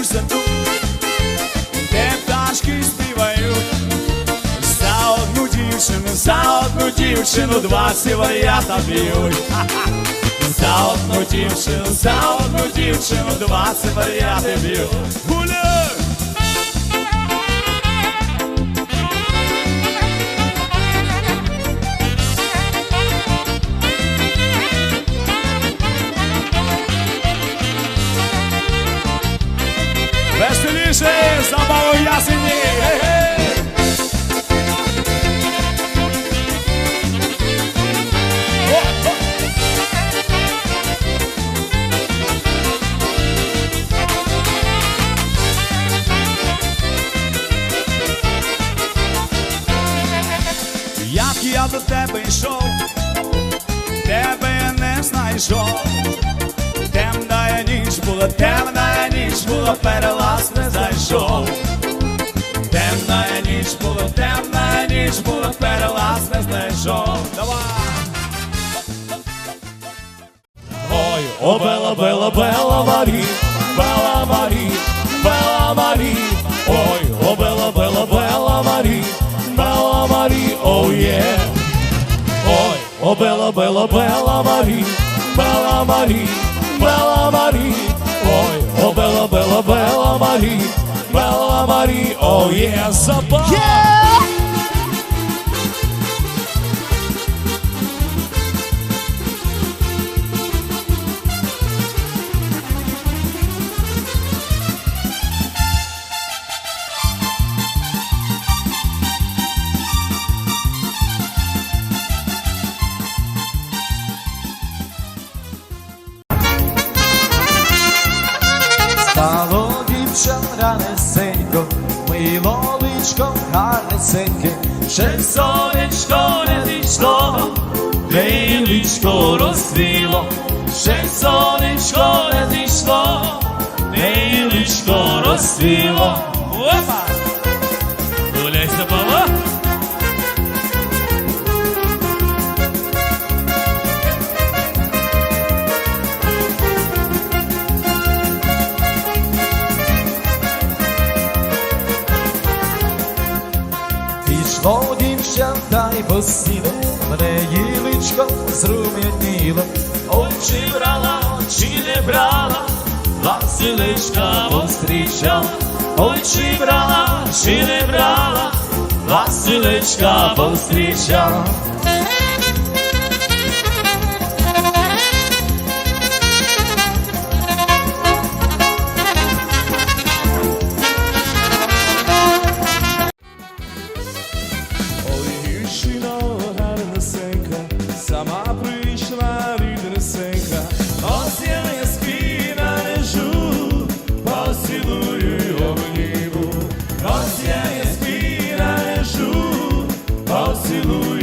у саду, де пташки співають. За одну дівчину, за одну дівчину два б'ють. Ха-ха. За одну дівчину, за одну дівчину два сиваряти б'ють. Я до тебе йшов, тебе не знайшов. Темна ніч була, темна ніч була, перелаз не зайшов. Ніч була, темна ніч була, перелаз не знайшов. Давай! Ой, о бела, бела, бела Марі, бела Марі, бела Марі, ой, о бела, бела, бела Марі, бела Марі, oh yeah. Ой, о бела, бела, бела Марі, бела Марі, бела Марі, ой, о бела, бела, бела Марі, Bella Marie, oh yeah, Zappa. Yeah! Stalo divča v ранесенько, мило личко гарнесеньке, ще сонечко не зійшло, де й личко розсвіло, ще сонечко не зійшло, де й личко розсвіло. Пішло дівчата й посіло, мене їличко зрум'яніло, очі брала, очі не брала, Василичка пострічала, очі брала, очі не брала, Василичка пострічала. se ilude.